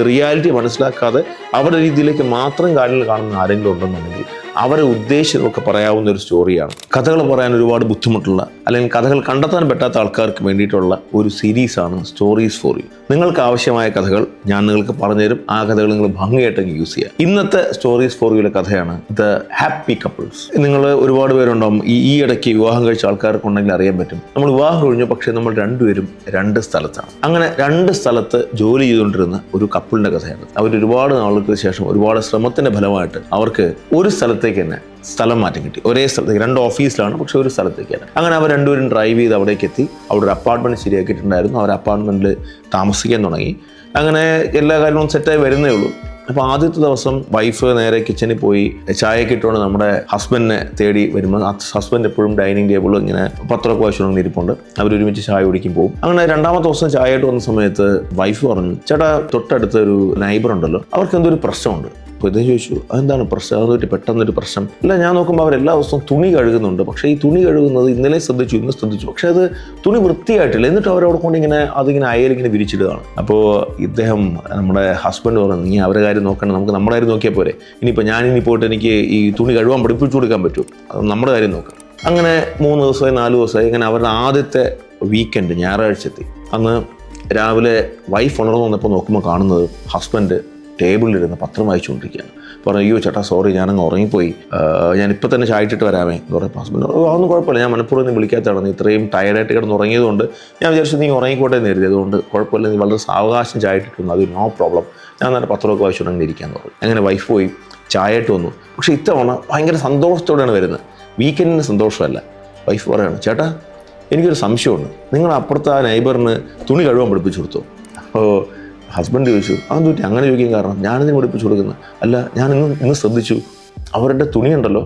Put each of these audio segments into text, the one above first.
Reality മനസ്സിലാക്കാതെ അവരുടെ രീതിയിലേക്ക് മാത്രം കാര്യങ്ങൾ കാണുന്ന ആരെങ്കിലും ഉണ്ടെന്നുണ്ടെങ്കിൽ അവരെ ഉദ്ദേശിച്ചതൊക്കെ പറയാവുന്ന ഒരു സ്റ്റോറിയാണ്. കഥകൾ പറയാൻ ഒരുപാട് ബുദ്ധിമുട്ടുള്ള അല്ലെങ്കിൽ കഥകൾ കണ്ടെത്താൻ പറ്റാത്ത ആൾക്കാർക്ക് വേണ്ടിയിട്ടുള്ള ഒരു സീരീസാണ് സ്റ്റോറീസ് ഫോർ യു നിങ്ങൾക്ക് ആവശ്യമായ കഥകൾ ഞാൻ നിങ്ങൾക്ക് പറഞ്ഞുതരും. ആ കഥകൾ നിങ്ങൾ ഭംഗിയായിട്ട് യൂസ് ചെയ്യാം. ഇന്നത്തെ സ്റ്റോറീസ് ഫോർ യുയിലെ കഥയാണ് ദ ഹാപ്പി കപ്പിൾസ് നിങ്ങൾ ഒരുപാട് പേരുണ്ടാവും. ഈ ഈ ഇടയ്ക്ക് വിവാഹം കഴിച്ച ആൾക്കാർക്ക് ഉണ്ടെങ്കിൽ അറിയാൻ പറ്റും. നമ്മൾ വിവാഹം കഴിഞ്ഞു പക്ഷേ നമ്മൾ രണ്ടുപേരും രണ്ട് സ്ഥലത്താണ്. അങ്ങനെ രണ്ട് സ്ഥലത്ത് ജോലി ചെയ്തുകൊണ്ടിരുന്ന ഒരു കപ്പിളിന്റെ കഥയാണ്. അവർ ഒരുപാട് നാളുകൾക്ക് ശേഷം ഒരുപാട് ശ്രമത്തിന്റെ ഫലമായിട്ട് അവർക്ക് ഒരു സ്ഥലത്തേക്ക് തന്നെ സ്ഥലം മാറ്റം കിട്ടി. ഒരേ സ്ഥലത്തേക്ക് രണ്ട് ഓഫീസിലാണ് പക്ഷെ ഒരു സ്ഥലത്തേക്ക് തന്നെ. അങ്ങനെ അവർ രണ്ടുപേരും ഡ്രൈവ് ചെയ്ത് അവിടേക്ക് എത്തി. അവിടെ ഒരു അപ്പാർട്ട്മെന്റ് ശരിയാക്കിയിട്ടുണ്ടായിരുന്നു. അവർ അപ്പാർട്ട്മെന്റിൽ താമസിക്കാൻ തുടങ്ങി. അങ്ങനെ എല്ലാ കാര്യങ്ങളും സെറ്റായി വരുന്നേ ഉള്ളൂ. അപ്പോൾ ആദ്യത്തെ ദിവസം വൈഫ് നേരെ കിച്ചണിൽ പോയി ചായയൊക്കെ ഇട്ടുകൊണ്ട് നമ്മുടെ ഹസ്ബൻഡിനെ തേടി വരുമ്പോൾ ഹസ്ബൻഡ് എപ്പോഴും ഡൈനിങ് ടേബിളിൽ ഇങ്ങനെ പത്രമൊക്കെ വായിച്ചുകൊണ്ട് ഇരിപ്പുണ്ട് അവരൊരുമിച്ച് ചായ കുടിക്കും പോകും. അങ്ങനെ രണ്ടാമത്തെ ദിവസം ചായ ആയിട്ട് വന്ന സമയത്ത് വൈഫ് പറഞ്ഞു ചേട്ടാ തൊട്ടടുത്ത ഒരു നൈബർ ഉണ്ടല്ലോ. അവർക്ക് എന്തൊരു പ്രശ്നമുണ്ട്. അപ്പോൾ ഇദ്ദേഹം ചോദിച്ചു അതെന്താണ് പ്രശ്നം? അതൊരു പെട്ടെന്നൊരു പ്രശ്നം. അല്ല ഞാൻ നോക്കുമ്പോൾ അവരെല്ലാ ദിവസവും തുണി കഴുകുന്നുണ്ട്. പക്ഷേ ഈ തുണി കഴുകുന്നത് ഇന്നലെ ശ്രദ്ധിച്ചു ഇന്ന് ശ്രദ്ധിച്ചു. പക്ഷേ അത് തുണി വൃത്തിയായിട്ടില്ല. എന്നിട്ട് അവരവിടെ കൊണ്ട് ഇങ്ങനെ അതിങ്ങനെ അയലിങ്ങനെ വിരിച്ചിടുകയാണ്. അപ്പോൾ ഇദ്ദേഹം നമ്മുടെ ഹസ്ബൻഡ് പറഞ്ഞു നീ അവരെ കാര്യം നോക്കണം നമുക്ക് നമ്മുടെ കാര്യം നോക്കിയാൽ പോരെ. ഇനിയിപ്പോൾ ഇനി പോയിട്ട് എനിക്ക് ഈ തുണി കഴുകാൻ പഠിപ്പിച്ചു കൊടുക്കാൻ പറ്റും. അത് നമ്മുടെ കാര്യം നോക്കാം. അങ്ങനെ മൂന്ന് ദിവസമായി നാല് ദിവസമായി ഇങ്ങനെ അവരുടെ ആദ്യത്തെ വീക്കെൻഡ് ഞായറാഴ്ച എത്തി. അന്ന് രാവിലെ വൈഫ് ഉണർന്നു വന്നപ്പോൾ നോക്കുമ്പോൾ കാണുന്നത് ഹസ്ബൻഡ് ടേബിളിലിരുന്ന് പത്രം വായിച്ചുകൊണ്ടിരിക്കുകയാണ്. പറഞ്ഞു അയ്യോ ചേട്ടാ സോറി ഞാനങ്ങ് ഉറങ്ങിപ്പോയി. ഞാൻ തന്നെ ചായട്ടിട്ട് വരാമേ. എന്ന് പറയും ഹസ്ബൻഡ് അതൊന്നും കുഴപ്പമില്ല. ഞാൻ മനഃപൂർവം നീ വിളിക്കാത്തതാണ്. ഇത്രയും ടയർഡായിട്ട് കിടന്ന് ഉറങ്ങിയതുകൊണ്ട് ഞാൻ വിചാരിച്ചു നീ ഉറങ്ങിക്കോട്ടെ എന്ന് കരുതി. അതുകൊണ്ട് കുഴപ്പമില്ല നീ വളരെ സാവകാശം ചായട്ടിട്ടുണ്ട് അത് നോ പ്രോബ്ലം ഞാൻ നല്ല പത്രമൊക്കെ വായിച്ചുകൊണ്ട് അങ്ങനെ ഇരിക്കാന്ന് പറഞ്ഞു. അങ്ങനെ വൈഫ് പോയി ചായയിട്ട് വന്നു. പക്ഷേ ഇത്തവണ ഭയങ്കര സന്തോഷത്തോടെയാണ് വരുന്നത്. വീക്കെൻഡിന് സന്തോഷമല്ല. വൈഫ് പറയാണ് ചേട്ടാ എനിക്കൊരു സംശയമുണ്ട്. നിങ്ങൾ അപ്പുറത്തെ ആ നൈബറിന് തുണി കഴുകാൻ പഠിപ്പിച്ചു കൊടുത്തു? അപ്പോൾ ഹസ്ബൻഡ് ചോദിച്ചു ആ പറ്റി? അങ്ങനെ ചോദിക്കാൻ കാരണം ഞാനിതിന് പഠിപ്പിച്ചു കൊടുക്കുന്നത് അല്ല ഞാൻ ഇന്ന് ഇന്ന് ശ്രദ്ധിച്ചു. അവരുടെ തുണിയുണ്ടല്ലോ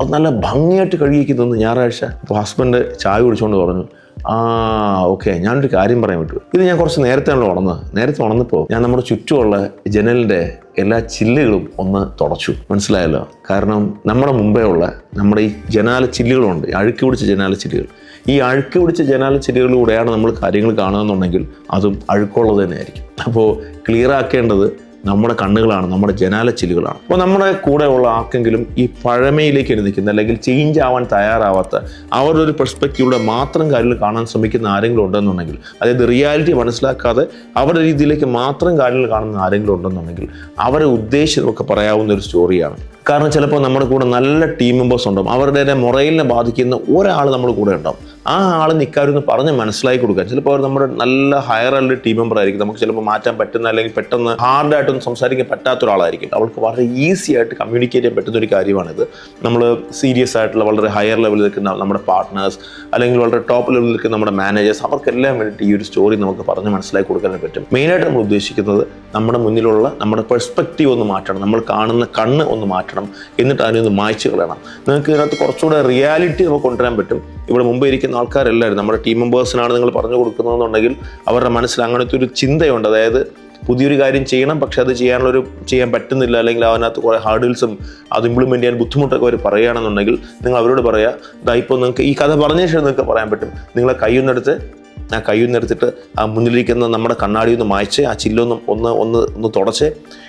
അത് നല്ല ഭംഗിയായിട്ട് കഴുകിക്കുന്നു ഞായറാഴ്ച. അപ്പോൾ ഹസ്ബൻഡ് ചായ കുടിച്ചുകൊണ്ട് പറഞ്ഞു ആ ഓക്കെ. ഞാനൊരു കാര്യം പറയാൻ പറ്റൂ. ഇത് ഞാൻ കുറച്ച് നേരത്തെയാണ് ഉണർന്നത്. നേരത്തെ ഉണർന്നപ്പോൾ ഞാൻ നമ്മുടെ ചുറ്റുമുള്ള ജനലിന്റെ എല്ലാ ചില്ലുകളും ഒന്ന് തുടച്ചു. മനസ്സിലായല്ലോ? കാരണം നമ്മുടെ മുമ്പേ ഉള്ള നമ്മുടെ ഈ ജനാല ചില്ലുകളുണ്ട്. അഴുക്കി പിടിച്ച ജനാല ചില്ലുകൾ. ഈ അഴുക്കി പിടിച്ച ജനാല ചില്ലുകളിലൂടെയാണ് നമ്മൾ കാര്യങ്ങൾ കാണുക എന്നുണ്ടെങ്കിൽ അതും അഴുക്കുള്ളത് തന്നെയായിരിക്കും. അപ്പോൾ ക്ലിയർ ആക്കേണ്ടത് നമ്മുടെ കണ്ണുകളാണ് നമ്മുടെ ജനാല ചില്ലുകളാണ്. അപ്പോൾ നമ്മുടെ കൂടെ ഉള്ള ആർക്കെങ്കിലും ഈ പഴമയിലേക്ക് നിൽക്കുന്ന അല്ലെങ്കിൽ ചേഞ്ച് ആവാൻ തയ്യാറാവാത്ത അവരുടെ ഒരു പെർസ്പെക്റ്റീവിലൂടെ മാത്രം കാര്യങ്ങൾ കാണാൻ ശ്രമിക്കുന്ന ആരെങ്കിലും ഉണ്ടെന്നുണ്ടെങ്കിൽ അതായത് റിയാലിറ്റി മനസ്സിലാക്കാതെ അവരുടെ രീതിയിലേക്ക് മാത്രം കാര്യങ്ങൾ കാണുന്ന ആരെങ്കിലും ഉണ്ടെന്നുണ്ടെങ്കിൽ അവരെ ഉദ്ദേശിച്ചതൊക്കെ പറയാവുന്ന ഒരു സ്റ്റോറിയാണ് കാരണം ചിലപ്പോൾ നമ്മുടെ കൂടെ നല്ല ടീം മെമ്പേഴ്സ് ഉണ്ടാവും അവരുടെ മുറയിലിനെ ബാധിക്കുന്ന ഒരാൾ നമ്മുടെ കൂടെ ഉണ്ടാവും. ആ ആൾ നിൽക്കാരെന്ന് പറഞ്ഞ് മനസ്സിലാക്കി കൊടുക്കാൻ ചിലപ്പോൾ അവർ നമ്മുടെ നല്ല ഹയർ ആളുടെ ടീം മെമ്പർ ആയിരിക്കും. നമുക്ക് ചിലപ്പോൾ മാറ്റാൻ പറ്റുന്ന അല്ലെങ്കിൽ പെട്ടെന്ന് ഹാർഡായിട്ടൊന്നും സംസാരിക്കാൻ പറ്റാത്ത ഒരാളായിരിക്കും. അവൾക്ക് വളരെ ഈസി ആയിട്ട് കമ്മ്യൂണിക്കേറ്റ് ചെയ്യാൻ പറ്റുന്ന ഒരു കാര്യമാണിത്. നമ്മൾ സീരിയസ് ആയിട്ടുള്ള വളരെ ഹയർ ലെവലിൽ നിൽക്കുന്ന നമ്മുടെ പാർട്ട്നേഴ്സ് അല്ലെങ്കിൽ വളരെ ടോപ്പ് ലെവലിൽ നിൽക്കുന്ന നമ്മുടെ മാനേജേഴ്സ് അവർക്കെല്ലാം വേണ്ടിയിട്ട് ഈ ഒരു സ്റ്റോറി നമുക്ക് പറഞ്ഞ് മനസ്സിലാക്കി കൊടുക്കാൻ പറ്റും. മെയിനായിട്ട് നമ്മൾ ഉദ്ദേശിക്കുന്നത് നമ്മുടെ മുന്നിലുള്ള നമ്മുടെ പെർസ്പെക്റ്റീവ് ഒന്ന് മാറ്റണം. നമ്മൾ കാണുന്ന കണ്ണ് ഒന്ന് മാറ്റണം. എന്നിട്ട് അതിനൊന്ന് മായ്ച്ചു കളയണം. നിങ്ങൾക്ക് ഇതിനകത്ത് കുറച്ചുകൂടെ റിയാലിറ്റി നമുക്ക് കൊണ്ടുവരാൻ പറ്റും. ഇവിടെ മുമ്പ് ഇരിക്കുന്ന ആൾക്കാരെല്ലാവരും നമ്മുടെ ടീം മെമ്പേഴ്സിനാണ് നിങ്ങൾ പറഞ്ഞു കൊടുക്കുന്നതെന്നുണ്ടെങ്കിൽ അവരുടെ മനസ്സിൽ അങ്ങനത്തെ ഒരു ചിന്തയുണ്ട്. അതായത് പുതിയൊരു കാര്യം ചെയ്യണം പക്ഷെ അത് ചെയ്യാനുള്ളൊരു ചെയ്യാൻ പറ്റുന്നില്ല അല്ലെങ്കിൽ അതിനകത്ത് കുറേ ഹാർഡിൽസും അത് ഇംപ്ലിമെന്റ് ചെയ്യാൻ ബുദ്ധിമുട്ടൊക്കെ അവർ പറയുകയാണെന്നുണ്ടെങ്കിൽ നിങ്ങൾ അവരോട് പറയുക ഇതായിപ്പോൾ നിങ്ങൾക്ക് ഈ കഥ പറഞ്ഞ ശേഷം നിങ്ങൾക്ക് പറയാൻ പറ്റും. നിങ്ങളെ കൈയൊന്നെടുത്ത് ആ കൈയൊന്ന് എടുത്തിട്ട് ആ മുന്നിലിരിക്കുന്ന നമ്മുടെ കണ്ണാടി ഒന്ന് മായ്ച്ച് ആ ചില്ലൊന്ന് ഒന്ന് ഒന്ന് ഒന്ന് തുടച്ച്.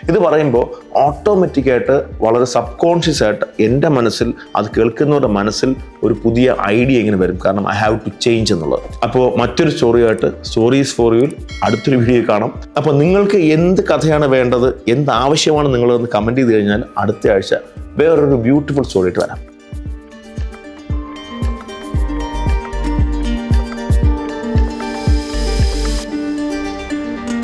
ഇത് പറയുമ്പോൾ ഓട്ടോമാറ്റിക്കായിട്ട് വളരെ സബ് കോൺഷ്യസ് ആയിട്ട് എന്റെ മനസ്സിൽ അത് കേൾക്കുന്നവരുടെ മനസ്സിൽ ഒരു പുതിയ ഐഡിയ ഇങ്ങനെ വരും. കാരണം ഐ ഹാവ് ടു ചേഞ്ച് എന്നുള്ളത്. അപ്പോൾ മറ്റൊരു സ്റ്റോറിയായിട്ട് സ്റ്റോറീസ് ഫോർ യുവിൽ അടുത്തൊരു വീഡിയോ കാണാം. അപ്പോൾ നിങ്ങൾക്ക് എന്ത് കഥയാണ് വേണ്ടത് എന്ത് ആവശ്യമാണ് നിങ്ങളതെന്ന് കമന്റ് ചെയ്ത് കഴിഞ്ഞാൽ അടുത്ത ആഴ്ച വേറൊരു ബ്യൂട്ടിഫുൾ സ്റ്റോറി ആയിട്ട് വരാം.